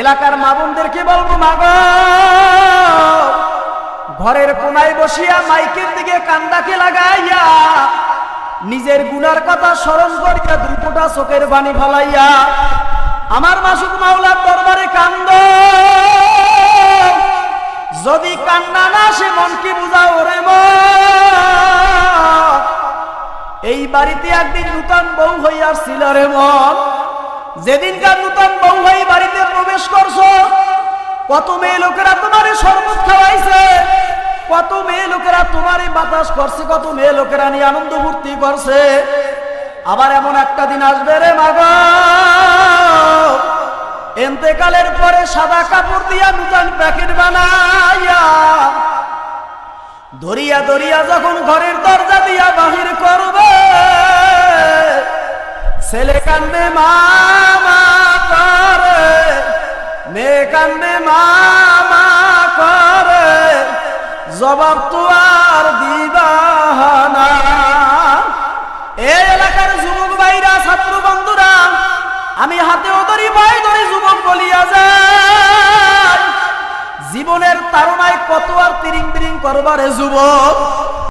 এলাকার ঘরের কোনায় বসিয়া মাইকের দিকে কান্দাকে লাগাইয়া, নিজের গুনার কথা স্মরণ করিয়া দুই চোখের বাণী ফলাইয়া, আমার মাসুক মাওলার দরবারে কান্দ। যদি কান্না না সে মন কি বুঝাও? এই বাড়িতে একদিন নূতন বউ হইয়াছিল রে মন যেদিনকার নূতন বউ হয়ে বাড়িতে প্রবেশ করছ, কত মেয়ে লোকেরা তোমারে শরবত খাওয়াইছে, কত মেয়ে লোকেরা তোমারে বাতাস করছে, কত মেয়ে লোকেরা নিয়ে আনন্দ ফুর্তি করছে। আবার এমন একটা দিন আসবে রে মাগা এন্তেকালের পরে সাদা কাপড় দিয়া নূতন প্যাকেট বানাইয়া দরিয়া দরিয়া যখন ঘরের দরজা দিয়া বাহির করবে ছেলে কান্দে মামা করে, মেয়ে কান্দে মামা করে, জবাব তো আর দিবানা এই এলাকার যুবক ভাইরা, ছাত্র বন্ধুরা, আমি হাতেও ধরি, পায়ে ধরি, যুবক বলিয়া যায়। জীবনের তারনায় কত আর তিরিং বিরিং করবারে যুবক?